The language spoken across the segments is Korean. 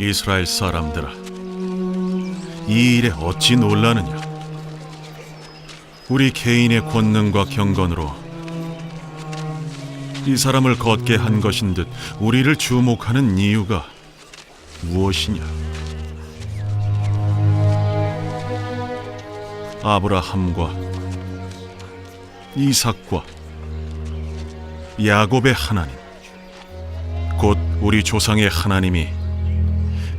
이스라엘 사람들아, 이 일에 어찌 놀라느냐? 우리 개인의 권능과 경건으로 이 사람을 걷게 한 것인 듯 우리를 주목하는 이유가 무엇이냐? 아브라함과 이삭과 야곱의 하나님, 곧 우리 조상의 하나님이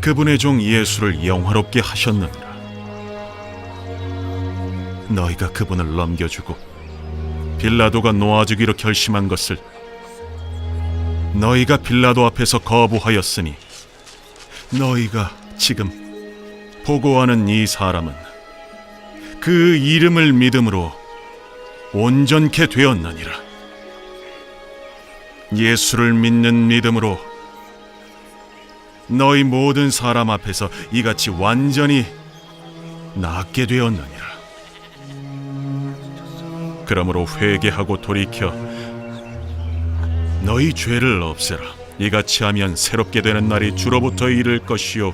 그분의 종 예수를 영화롭게 하셨느니라. 너희가 그분을 넘겨주고 빌라도가 놓아주기로 결심한 것을 너희가 빌라도 앞에서 거부하였으니 너희가 지금 보고하는 이 사람은 그 이름을 믿음으로 온전케 되었느니라. 예수를 믿는 믿음으로 너희 모든 사람 앞에서 이같이 완전히 낫게 되었느니라. 그러므로 회개하고 돌이켜 너희 죄를 없애라. 이같이 하면 새롭게 되는 날이 주로부터 이를 것이요.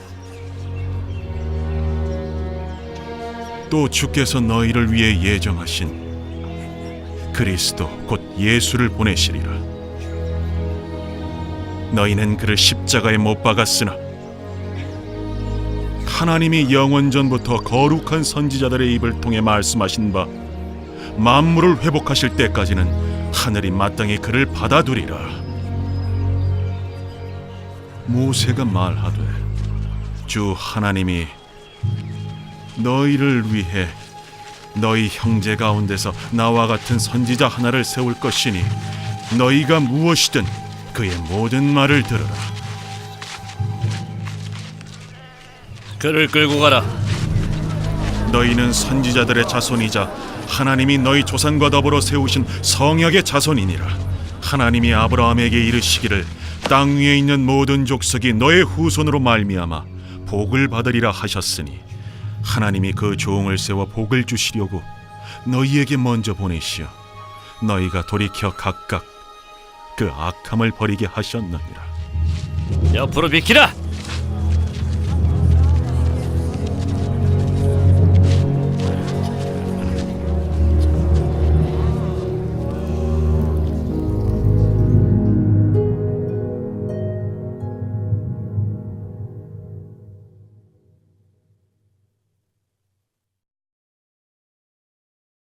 또 주께서 너희를 위해 예정하신 그리스도 곧 예수를 보내시리라. 너희는 그를 십자가에 못 박았으나 하나님이 영원 전부터 거룩한 선지자들의 입을 통해 말씀하신 바 만물을 회복하실 때까지는 하늘이 마땅히 그를 받아두리라. 모세가 말하되 주 하나님이 너희를 위해 너희 형제 가운데서 나와 같은 선지자 하나를 세울 것이니 너희가 무엇이든 그의 모든 말을 들으라. 그를 끌고 가라. 너희는 선지자들의 자손이자 하나님이 너희 조상과 더불어 세우신 성역의 자손이니라. 하나님이 아브라함에게 이르시기를 땅 위에 있는 모든 족속이 너의 후손으로 말미암아 복을 받으리라 하셨으니 하나님이 그 종을 세워 복을 주시려고 너희에게 먼저 보내시어 너희가 돌이켜 각각 그 악함을 버리게 하셨느니라. 옆으로 비키라.